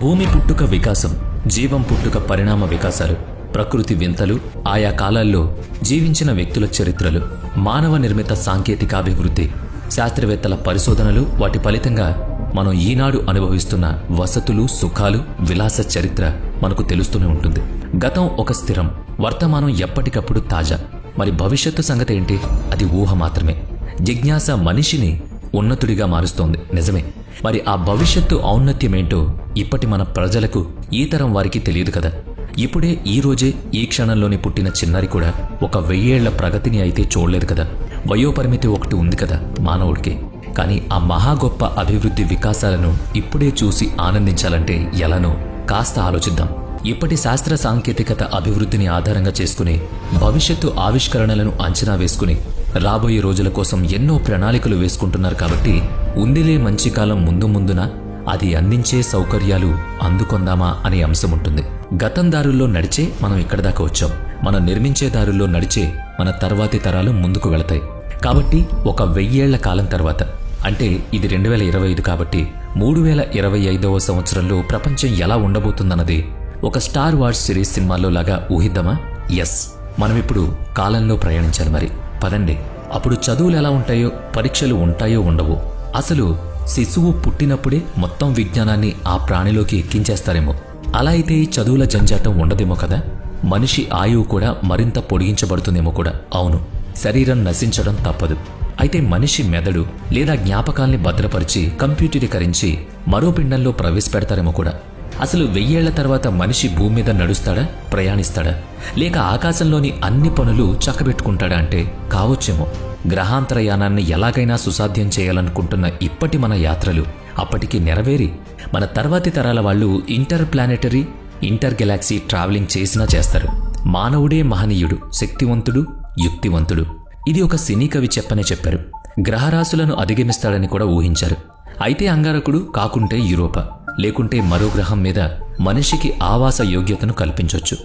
భూమి పుట్టుక వికాసం జీవం పుట్టుక పరిణామ వికాసాలు ప్రకృతి వింతలు ఆయా కాలాల్లో జీవించిన వ్యక్తుల చరిత్రలు మానవ నిర్మిత సాంకేతికాభివృద్ధి శాస్త్రవేత్తల పరిశోధనలు వాటి ఫలితంగా మనం ఈనాడు అనుభవిస్తున్న వసతులు సుఖాలు విలాస చరిత్ర మనకు తెలుస్తూనే ఉంటుంది. గతం ఒక స్థిరం వర్తమానం ఎప్పటికప్పుడు తాజా. మరి భవిష్యత్తు సంగతి ఏంటి? అది ఊహ మాత్రమే. జిజ్ఞాస మనిషిని ఉన్నతుడిగా మారుస్తోంది. నిజమే. మరి ఆ భవిష్యత్తు ఔన్నత్యమేంటో ఇప్పటి మన ప్రజలకు ఈ తరం వారికి తెలియదు కదా. ఇప్పుడే ఈ రోజే ఈ క్షణంలోనే పుట్టిన చిన్నారి కూడా ఒక వెయ్యేళ్ళ ప్రగతిని అయితే చూడలేదు కదా. వయోపరిమితి ఒకటి ఉంది కదా మానవుడికి. కానీ ఆ మహా గొప్ప అభివృద్ధి వికాసాలను ఇప్పుడే చూసి ఆనందించాలంటే ఎలానో కాస్త ఆలోచిద్దాం. ఇప్పటి శాస్త్ర సాంకేతికత అభివృద్ధిని ఆధారంగా చేసుకుని భవిష్యత్తు ఆవిష్కరణలను అంచనా వేసుకుని రాబోయే రోజుల కోసం ఎన్నో ప్రణాళికలు వేసుకుంటున్నారు కాబట్టి ఉందిలే మంచి కాలం ముందు ముందున అది అందించే సౌకర్యాలు అందుకొందామా అనే అంశం ఉంటుంది గతం దారుల్లో నడిచే మనం ఇక్కడ దాకా వచ్చాం. మనం నిర్మించే దారుల్లో నడిచే మన తర్వాతి తరాలు ముందుకు వెళతాయి. కాబట్టి ఒక వెయ్యేళ్ళ కాలం తర్వాత అంటే ఇది రెండు వేల ఇరవై ఐదు కాబట్టి మూడు వేల ఇరవై ఐదవ సంవత్సరంలో ప్రపంచం ఎలా ఉండబోతుందన్నది ఒక స్టార్ వార్స్ సిరీస్ సినిమాలో లాగా ఊహిద్దామా? ఎస్ మనం ఇప్పుడు కాలంలో ప్రయాణించాలి మరి. పదండి. అప్పుడు చదువులు ఎలా ఉంటాయో పరీక్షలు ఉంటాయో ఉండవు. అసలు శిశువు పుట్టినప్పుడే మొత్తం విజ్ఞానాన్ని ఆ ప్రాణిలోకి ఎక్కించేస్తారేమో. అలా అయితే ఈ చదువుల జంజాటం ఉండదేమో కదా? మనిషి ఆయువు కూడా మరింత పొడిగించబడుతుందేమో కూడా. అవును శరీరం నశించడం తప్పదు. అయితే మనిషి మెదడు లేదా జ్ఞాపకాల్ని భద్రపరిచి కంప్యూటరీకరించి మరో పిండంలో ప్రవేశపెడతారేమో కూడా. అసలు వెయ్యేళ్ళ తర్వాత మనిషి భూమి మీద నడుస్తాడా ప్రయాణిస్తాడా? లేక ఆకాశంలోని అన్ని పనులు చక్కబెట్టుకుంటాడా అంటే కావచ్చేమో. గ్రహాంతరయానాన్ని ఎలాగైనా సుసాధ్యం చేయాలనుకుంటున్న ఇప్పటి మన యాత్రలు అప్పటికి నెరవేరి మన తర్వాతి తరాల వాళ్ళు inter planetary inter galaxy travelling చేసినా చేస్తారు. మానవుడే మహనీయుడు శక్తివంతుడు యుక్తివంతుడు. ఇది ఒక సినీ కవి చెప్పనే చెప్పారు. గ్రహరాశులను అధిగమిస్తాడని కూడా ఊహించారు. అయితే అంగారకుడు కాకుంటే యూరోపా లేకుంటే మరో గ్రహం మీద మనిషికి ఆవాస యోగ్యతను కల్పించొచ్చు.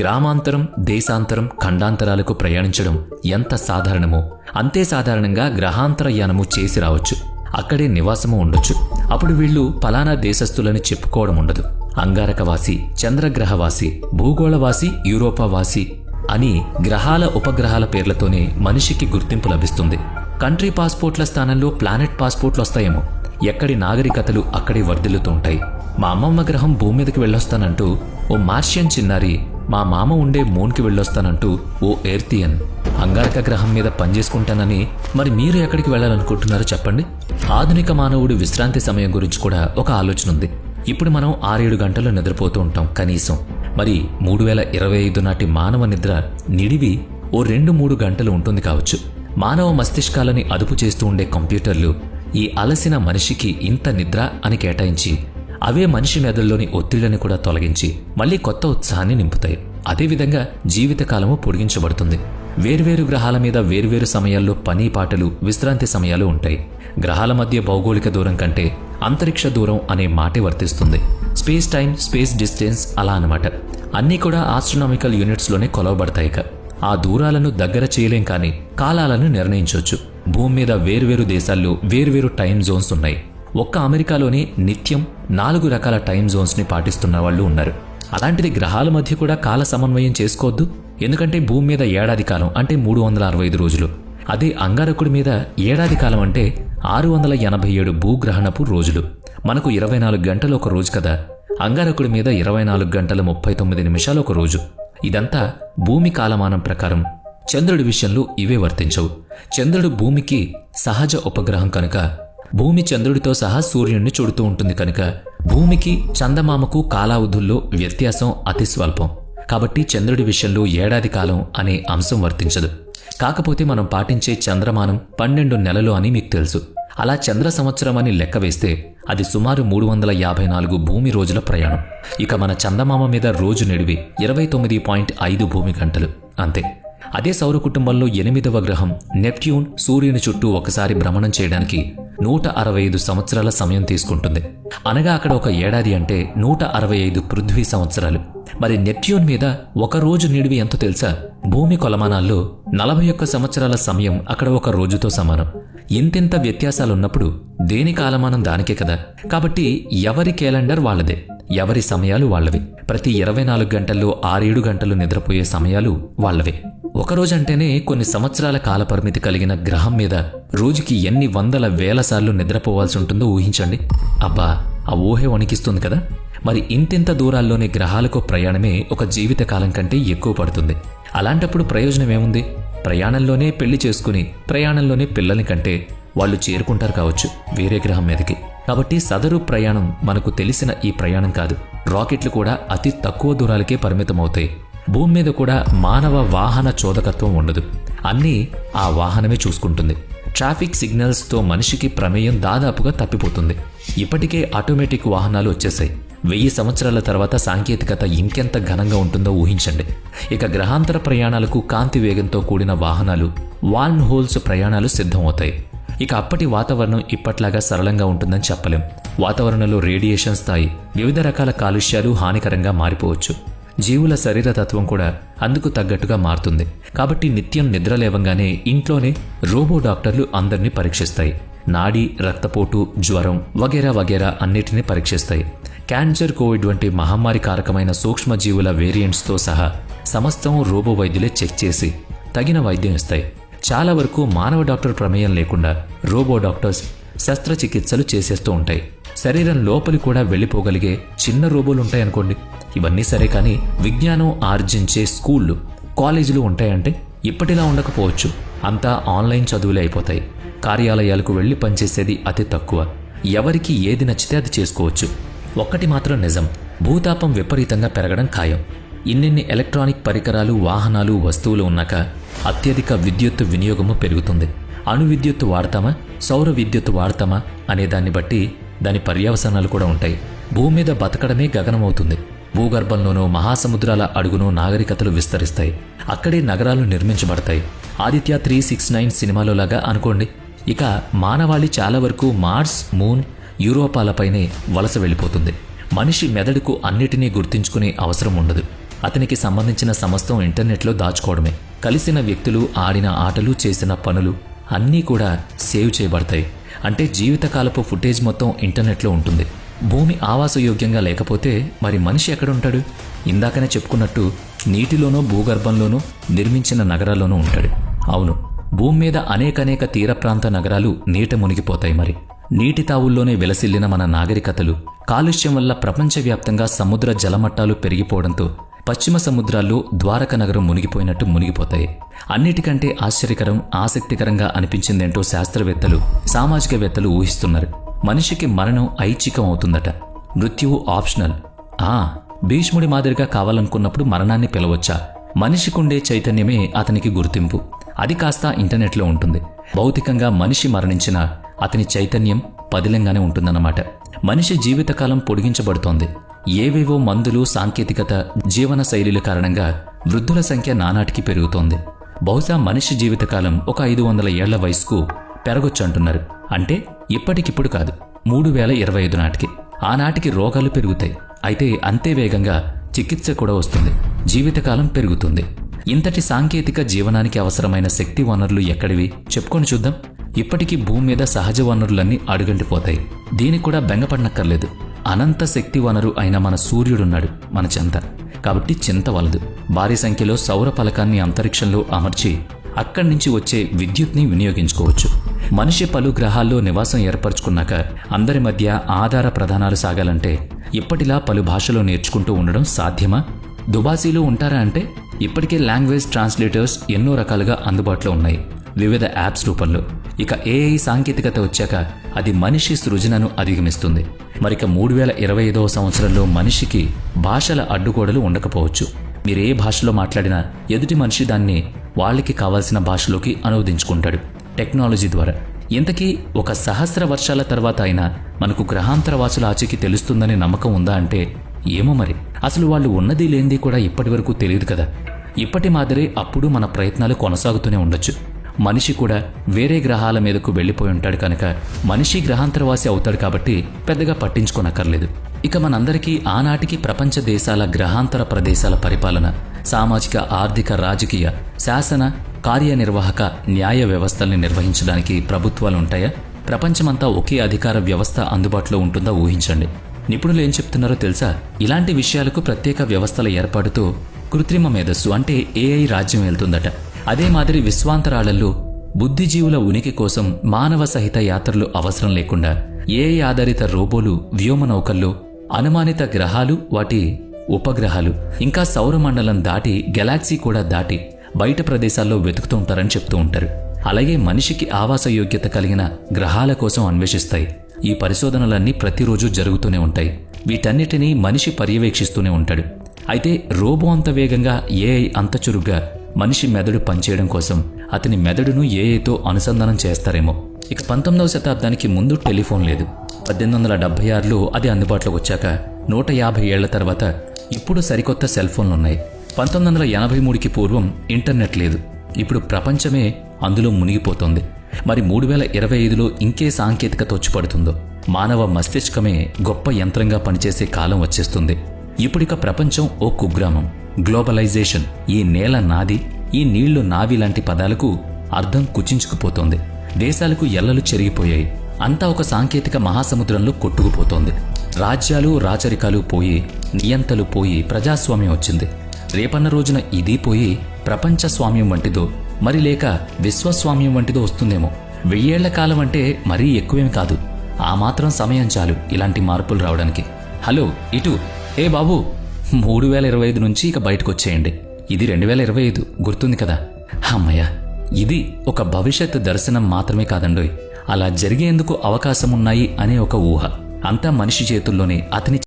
గ్రామాంతరం దేశాంతరం ఖండాంతరాలకు ప్రయాణించడం ఎంత సాధారణమో అంతే సాధారణంగా గ్రహాంతరయానము చేసి రావచ్చు. అక్కడే నివాసము ఉండొచ్చు. అప్పుడు వీళ్ళు పలానా దేశస్థులని చెప్పుకోవడం ఉండదు. అంగారకవాసి చంద్రగ్రహవాసి భూగోళవాసి యూరోపావాసి అని గ్రహాల ఉపగ్రహాల పేర్లతోనే మనిషికి గుర్తింపు లభిస్తుంది. కంట్రీ పాస్పోర్ట్ల స్థానంలో ప్లానెట్ పాస్పోర్ట్లు వస్తాయేమో. ఎక్కడి నాగరికతలు అక్కడే వర్ధిల్లుతూ ఉంటాయి. మా అమ్మమ్మ గ్రహం భూమి మీదకి వెళ్ళొస్తానంటూ ఓ మార్షియన్ చిన్నారి మా మామ ఉండే మూన్కి వెళ్ళొస్తానంటూ ఓ ఎర్తియన్ అంగారక గ్రహం మీద పనిచేసుకుంటానని మరి మీరు ఎక్కడికి వెళ్ళాలనుకుంటున్నారో చెప్పండి. ఆధునిక మానవుడి విశ్రాంతి సమయం గురించి కూడా ఒక ఆలోచన ఉంది. ఇప్పుడు మనం ఆరేడు గంటలు నిద్రపోతూ ఉంటాం కనీసం. మరి మూడు వేల ఇరవై ఐదు నాటి మానవ నిద్ర నిడివి ఓ రెండు మూడు గంటలు ఉంటుంది కావచ్చు. మానవ మస్తిష్కాలని అదుపు చేస్తూ ఉండే కంప్యూటర్లు ఈ అలసిన మనిషికి ఇంత నిద్ర అని కేటాయించి అవే మనిషి మెదడులోని ఒత్తిళ్ళను కూడా తొలగించి మళ్ళీ కొత్త ఉత్సాహాన్ని నింపుతాయి. అదేవిధంగా జీవితకాలము పొడిగించబడుతుంది. వేర్వేరు గ్రహాల మీద వేర్వేరు సమయాల్లో పని పాటలు విశ్రాంతి సమయాలు ఉంటాయి. గ్రహాల మధ్య భౌగోళిక దూరం కంటే అంతరిక్ష దూరం అనే మాటే వర్తిస్తుంది. స్పేస్ టైం స్పేస్ డిస్టెన్స్ అలా అనమాట అన్నీ కూడా ఆస్ట్రనామికల్ యూనిట్స్లోనే కొలవబడతాయి ఆ దూరాలను దగ్గర చేయలేం కానీ కాలాలను నిర్ణయించవచ్చు. భూమి మీద వేర్వేరు దేశాల్లో వేర్వేరు టైం జోన్స్ ఉన్నాయి. ఒక్క అమెరికాలోనే నిత్యం నాలుగు రకాల టైం జోన్స్ని పాటిస్తున్న వాళ్ళు ఉన్నారు. అలాంటిది గ్రహాల మధ్య కూడా కాల సమన్వయం చేసుకోవద్దు. ఎందుకంటే భూమి మీద ఏడాది కాలం అంటే మూడు వందల అరవై ఐదు రోజులు. అదే అంగారకుడి మీద ఏడాది కాలం అంటే ఆరు వందల ఎనభై ఏడు భూగ్రహణపు రోజులు. మనకు ఇరవై నాలుగు గంటలు ఒక రోజు కదా. అంగారకుడి మీద ఇరవై నాలుగు గంటల ముప్పై తొమ్మిది నిమిషాలు ఒక రోజు. ఇదంతా భూమి కాలమానం ప్రకారం. చంద్రుడి విషయంలో ఇవే వర్తించవు. చంద్రుడు భూమికి సహజ ఉపగ్రహం కనుక భూమి చంద్రుడితో సహా సూర్యుడిని చుడుతూ ఉంటుంది కనుక భూమికి చందమామకు కాలావధుల్లో వ్యత్యాసం అతి స్వల్పం. కాబట్టి చంద్రుడి విషయంలో ఏడాది కాలం అనే అంశం వర్తించదు. కాకపోతే మనం పాటించే చంద్రమానం పన్నెండు నెలలు అని మీకు తెలుసు. అలా చంద్ర సంవత్సరం అని లెక్క వేస్తే అది సుమారు మూడు వందల యాభై నాలుగు భూమి రోజుల ప్రయాణం. ఇక మన చందమామ మీద రోజు నిడివి ఇరవై తొమ్మిది పాయింట్ ఐదు భూమి గంటలు. అంతే. అదే సౌర కుటుంబంలో ఎనిమిదవ గ్రహం నెప్ట్యూన్ సూర్యుని చుట్టూ ఒకసారి భ్రమణం చేయడానికి నూట అరవై ఐదు సంవత్సరాల సమయం తీసుకుంటుంది. అనగా అక్కడ ఒక ఏడాది అంటే నూట అరవై ఐదు పృథ్వీ సంవత్సరాలు. మరి నెప్ట్యూన్ మీద ఒక రోజు నిడివి ఎంతో తెలుసా? భూమి కొలమానాల్లో నలభై ఒక్క సంవత్సరాల సమయం అక్కడ ఒక రోజుతో సమానం. ఇంతింత వ్యత్యాసాలున్నప్పుడు దేని కాలమానం దానికే కదా? కాబట్టి ఎవరి క్యాలెండర్ వాళ్ళదే. ఎవరి సమయాలు వాళ్ళవి? ప్రతి ఇరవై నాలుగు గంటల్లో ఆరేడు గంటలు నిద్రపోయే సమయాలు వాళ్ళవే. ఒకరోజంటేనే కొన్ని సంవత్సరాల కాలపరిమితి కలిగిన గ్రహం మీద రోజుకి ఎన్ని వందల వేల సార్లు నిద్రపోవాల్సి ఉంటుందో ఊహించండి. అబ్బా ఆ ఊహే వణికిస్తుంది కదా? మరి ఇంతింత దూరాల్లోనే గ్రహాలకు ప్రయాణమే ఒక జీవితకాలం కంటే ఎక్కువ పడుతుంది. అలాంటప్పుడు ప్రయోజనం ఏముంది? ప్రయాణంలోనే పెళ్ళి చేసుకుని ప్రయాణంలోనే పిల్లల్ని కంటే వాళ్ళు చేరుకుంటారు కావచ్చు వేరే గ్రహం మీదకి. కాబట్టి సదరు ప్రయాణం మనకు తెలిసిన ఈ ప్రయాణం కాదు. రాకెట్లు కూడా అతి తక్కువ దూరాలకే పరిమితమవుతాయి. భూమి మీద కూడా మానవ వాహన చోదకత్వం ఉండదు. అన్నీ ఆ వాహనమే చూసుకుంటుంది. ట్రాఫిక్ సిగ్నల్స్తో మనిషికి ప్రమేయం దాదాపుగా తప్పిపోతుంది. ఇప్పటికే ఆటోమేటిక్ వాహనాలు వచ్చేసాయి వెయ్యి సంవత్సరాల తర్వాత సాంకేతికత ఇంకెంత ఘనంగా ఉంటుందో ఊహించండి. ఇక గ్రహాంతర ప్రయాణాలకు కాంతి వేగంతో కూడిన వాహనాలు వాల్న్ హోల్స్ ప్రయాణాలు సిద్ధమవుతాయి. ఇక అప్పటి వాతావరణం ఇప్పట్లాగా సరళంగా ఉంటుందని చెప్పలేం. వాతావరణంలో రేడియేషన్ స్థాయి వివిధ రకాల కాలుష్యాలు హానికరంగా మారిపోవచ్చు. జీవుల శరీరతత్వం కూడా అందుకు తగ్గట్టుగా మారుతుంది. కాబట్టి నిత్యం నిద్ర లేవంగానే ఇంట్లోనే రోబో డాక్టర్లు అందరినీ పరీక్షిస్తాయి. నాడి రక్తపోటు జ్వరం వగేరా వగేరా అన్నిటినీ పరీక్షిస్తాయి. క్యాన్సర్ కోవిడ్ వంటి మహమ్మారి కారకమైన సూక్ష్మజీవుల వేరియంట్స్తో సహా సమస్తం రోబో వైద్యులే చెక్ చేసి తగిన వైద్యం ఇస్తాయి. చాలా వరకు మానవ డాక్టర్ ప్రమేయం లేకుండా రోబో డాక్టర్స్ శస్త్రచికిత్సలు చేసేస్తూ ఉంటాయి. శరీరం లోపలి కూడా వెళ్ళిపోగలిగే చిన్న రోబోలు ఉంటాయనుకోండి ఇవన్నీ సరే కానీ విజ్ఞానం ఆర్జించే స్కూళ్ళు కాలేజీలు ఉంటాయంటే ఇప్పటిలా ఉండకపోవచ్చు. అంతా ఆన్లైన్ చదువులే అయిపోతాయి. కార్యాలయాలకు వెళ్ళి పనిచేసేది అతి తక్కువ. ఎవరికి ఏది నచ్చితే అది చేసుకోవచ్చు. ఒక్కటి మాత్రం నిజం భూతాపం విపరీతంగా పెరగడం ఖాయం. ఇన్నిన్ని ఎలక్ట్రానిక్ పరికరాలు వాహనాలు వస్తువులు ఉన్నాక అత్యధిక విద్యుత్ వినియోగము పెరుగుతుంది. అణు విద్యుత్ వాడతామా? సౌర విద్యుత్ వాడతామా? అనే దాన్ని బట్టి దాని పర్యవసనాలు కూడా ఉంటాయి. భూమి మీద బతకడమే గగనమవుతుంది. భూగర్భంలోనూ మహాసముద్రాల అడుగును నాగరికతలు విస్తరిస్తాయి. అక్కడే నగరాలు నిర్మించబడతాయి. ఆదిత్య త్రీ సిక్స్ నైన్ సినిమాలో లాగా అనుకోండి. ఇక మానవాళి చాలా వరకు మార్స్ మూన్ యూరోపాలపైనే వలస వెళ్ళిపోతుంది. మనిషి మెదడుకు అన్నిటినీ గుర్తించుకునే అవసరం ఉండదు. అతనికి సంబంధించిన సమస్తం ఇంటర్నెట్లో దాచుకోవడమే. కలిసిన వ్యక్తులు ఆడిన ఆటలు చేసిన పనులు అన్నీ కూడా సేవ్ చేయబడతాయి. అంటే జీవితకాలపు ఫుటేజ్ మొత్తం ఇంటర్నెట్లో ఉంటుంది. భూమి ఆవాసయోగ్యంగా లేకపోతే మరి మనిషి ఎక్కడుంటాడు? ఇందాకనే చెప్పుకున్నట్టు నీటిలోనో భూగర్భంలోనూ నిర్మించిన నగరాల్లోనూ ఉంటాడు. అవును భూమి మీద అనేకనేక తీర ప్రాంత నగరాలు నీట మునిగిపోతాయి మరి. నీటి తావుల్లోనే విలసిల్లిన మన నాగరికతలు కాలుష్యం వల్ల ప్రపంచవ్యాప్తంగా సముద్ర జలమట్టాలు పెరిగిపోవడంతో పశ్చిమ సముద్రాల్లో ద్వారక నగరం మునిగిపోయినట్టు మునిగిపోతాయి. అన్నిటికంటే ఆశ్చర్యకరం ఆసక్తికరంగా అనిపించిందేంటో శాస్త్రవేత్తలు సామాజికవేత్తలు ఊహిస్తున్నారు. మనిషికి మరణం ఐచ్ఛికం అవుతుందట. మృత్యువు ఆప్షనల్. ఆ భీష్ముడి మాదిరిగా కావాలనుకున్నప్పుడు మరణాన్ని పిలవచ్చా? మనిషికుండే చైతన్యమే అతనికి గుర్తింపు. అది కాస్త ఇంటర్నెట్లో ఉంటుంది. భౌతికంగా మనిషి మరణించిన అతని చైతన్యం పదిలంగానే ఉంటుందన్నమాట. మనిషి జీవితకాలం పొడిగించబడుతోంది. ఏవేవో మందులు సాంకేతికత జీవన శైలిల కారణంగా వృద్ధుల సంఖ్య నానాటికి పెరుగుతోంది. బహుశా మనిషి జీవితకాలం ఒక ఐదు వందల ఏళ్ళ వయసుకు పెరగొచ్చంటున్నారు. అంటే ఇప్పటికిప్పుడు కాదు మూడు వేల ఇరవై ఐదు నాటికి. ఆనాటికి రోగాలు పెరుగుతాయి. అయితే అంతే వేగంగా చికిత్స కూడా వస్తుంది. జీవితకాలం పెరుగుతుంది. ఇంతటి సాంకేతిక జీవనానికి అవసరమైన శక్తి వనరులు ఎక్కడివి? చెప్పుకొని చూద్దాం. ఇప్పటికీ భూమి మీద సహజ వనరులన్నీ అడుగంటిపోతాయి. దీనికి కూడా బెంగపడనక్కర్లేదు. అనంత శక్తి వనరు అయిన మన సూర్యుడున్నాడు మన చెంత. కాబట్టి చింత వలదు భారీ సంఖ్యలో సౌర ఫలకాన్ని అంతరిక్షంలో అమర్చి అక్కడి నుంచి వచ్చే విద్యుత్ని వినియోగించుకోవచ్చు. మనిషి పలు గ్రహాల్లో నివాసం ఏర్పరచుకున్నాక అందరి మధ్య ఆధార ప్రధానాలు సాగాలంటే ఇప్పటిలా పలు భాషలో నేర్చుకుంటూ ఉండడం సాధ్యమా? దుబాసీలు ఉంటారా అంటే? ఇప్పటికే లాంగ్వేజ్ ట్రాన్స్లేటర్స్ ఎన్నో రకాలుగా అందుబాటులో ఉన్నాయి. వివిధ యాప్స్ రూపంలో. ఇక ఏఐ సాంకేతికత వచ్చాక అది మనిషి సృజనను అధిగమిస్తుంది. మరిక మూడు వేల ఇరవై ఐదవ సంవత్సరంలో మనిషికి భాషల అడ్డుగోడలు ఉండకపోవచ్చు. మీరు ఏ భాషలో మాట్లాడినా ఎదుటి మనిషి దాన్ని వాళ్ళకి కావాల్సిన భాషలోకి అనువదించుకుంటాడు. టెక్నాలజీ ద్వారా. ఇంతకీ ఒక సహస్ర వర్షాల తర్వాత అయినా మనకు గ్రహాంతర వాసుల ఆచూకీ తెలుస్తుందనే నమ్మకం ఉందా అంటే ఏమో మరి. అసలు వాళ్ళు ఉన్నది లేనిది కూడా ఇప్పటి వరకు తెలియదు కదా. ఇప్పటి మాదిరే అప్పుడు మన ప్రయత్నాలు కొనసాగుతూనే ఉండొచ్చు. మనిషి కూడా వేరే గ్రహాల మీదకు వెళ్ళిపోయి ఉంటాడు కనుక మనిషి గ్రహాంతరవాసి అవుతాడు కాబట్టి పెద్దగా పట్టించుకోనక్కర్లేదు. ఇక మనందరికీ ఆనాటికి ప్రపంచ దేశాల గ్రహాంతర ప్రదేశాల పరిపాలన సామాజిక ఆర్థిక రాజకీయ శాసన కార్యనిర్వాహక న్యాయ వ్యవస్థల్ని నిర్వహించడానికి ప్రభుత్వాలు ఉంటాయా? ప్రపంచమంతా ఒకే అధికార వ్యవస్థ అందుబాటులో ఉంటుందా ఊహించండి. నిపుణులు ఏం చెప్తున్నారో తెలుసా? ఇలాంటి విషయాలకు ప్రత్యేక వ్యవస్థల ఏర్పాటుతో కృత్రిమ మేధస్సు అంటే ఏఐ రాజ్యం వెళ్తుందట. అదే మాదిరి విశ్వాంతరాలలో బుద్ధిజీవుల ఉనికి కోసం మానవ సహిత యాత్రలు అవసరం లేకుండా ఏఐ ఆధారిత రోబోలు వ్యోమ నౌకల్లో అనుమానిత గ్రహాలు వాటి ఉపగ్రహాలు ఇంకా సౌరమండలం దాటి గెలాక్సీ కూడా దాటి బయట ప్రదేశాల్లో వెతుకుతూ ఉంటారని చెప్తూ ఉంటారు. అలాగే మనిషికి ఆవాస యోగ్యత కలిగిన గ్రహాల కోసం అన్వేషిస్తాయి. ఈ పరిశోధనలన్నీ ప్రతిరోజు జరుగుతూనే ఉంటాయి. వీటన్నిటినీ మనిషి పర్యవేక్షిస్తూనే ఉంటాడు. అయితే రోబో అంత వేగంగా ఏఐ అంత చురుగ్గా మనిషి మెదడు పనిచేయడం కోసం అతని మెదడును ఏఐతో అనుసంధానం చేస్తారేమో. ఇక పంతొమ్మిదవ శతాబ్దానికి ముందు టెలిఫోన్ లేదు. పద్దెనిమిది వందల డెబ్బై ఆరులో అది అందుబాటులోకి వచ్చాక నూట యాభై ఏళ్ళ తర్వాత ఇప్పుడు సరికొత్త సెల్ ఫోన్లు ఉన్నాయి పంతొమ్మిది వందల ఎనభై మూడుకి పూర్వం ఇంటర్నెట్ లేదు. ఇప్పుడు ప్రపంచమే అందులో మునిగిపోతోంది. మరి మూడు వేల ఇరవై ఐదులో ఇంకే సాంకేతికత వచ్చి మానవ మస్తిష్కమే గొప్ప యంత్రంగా పనిచేసే కాలం వచ్చేస్తుంది. ఇప్పుడిక ప్రపంచం ఓ కుగ్రామం. గ్లోబలైజేషన్. ఈ నేల నాది ఈ నీళ్ళు నావి లాంటి పదాలకు అర్థం కుచించుకుపోతోంది. దేశాలకు ఎల్లలు చెరిగిపోయాయి. అంతా ఒక సాంకేతిక మహాసముద్రంలో కొట్టుకుపోతోంది. రాజ్యాలు రాచరికాలు పోయి నియంతలు పోయి ప్రజాస్వామ్యం వచ్చింది. రేపన్న రోజున ఇది పోయి ప్రపంచ స్వామ్యం వంటిదో మరి లేక విశ్వస్వామ్యం వంటిదో వస్తుందేమో. వెయ్యేళ్ళ కాలం అంటే మరీ ఎక్కువేమి కాదు. ఆ మాత్రం సమయం చాలు ఇలాంటి మార్పులు రావడానికి. హలో ఇటు ఏ బాబు మూడు వేల ఇరవై ఐదు నుంచి ఇక బయటకు వచ్చేయండి ఇది రెండు వేల ఇరవై ఐదు గుర్తుంది కదా? అమ్మయ్య ఇది ఒక భవిష్యత్ దర్శనం మాత్రమే కాదండోయ్. అలా జరిగేందుకు అవకాశమున్నాయి అనే ఒక ఊహ. అంతా మనిషి చేతుల్లోనే అతని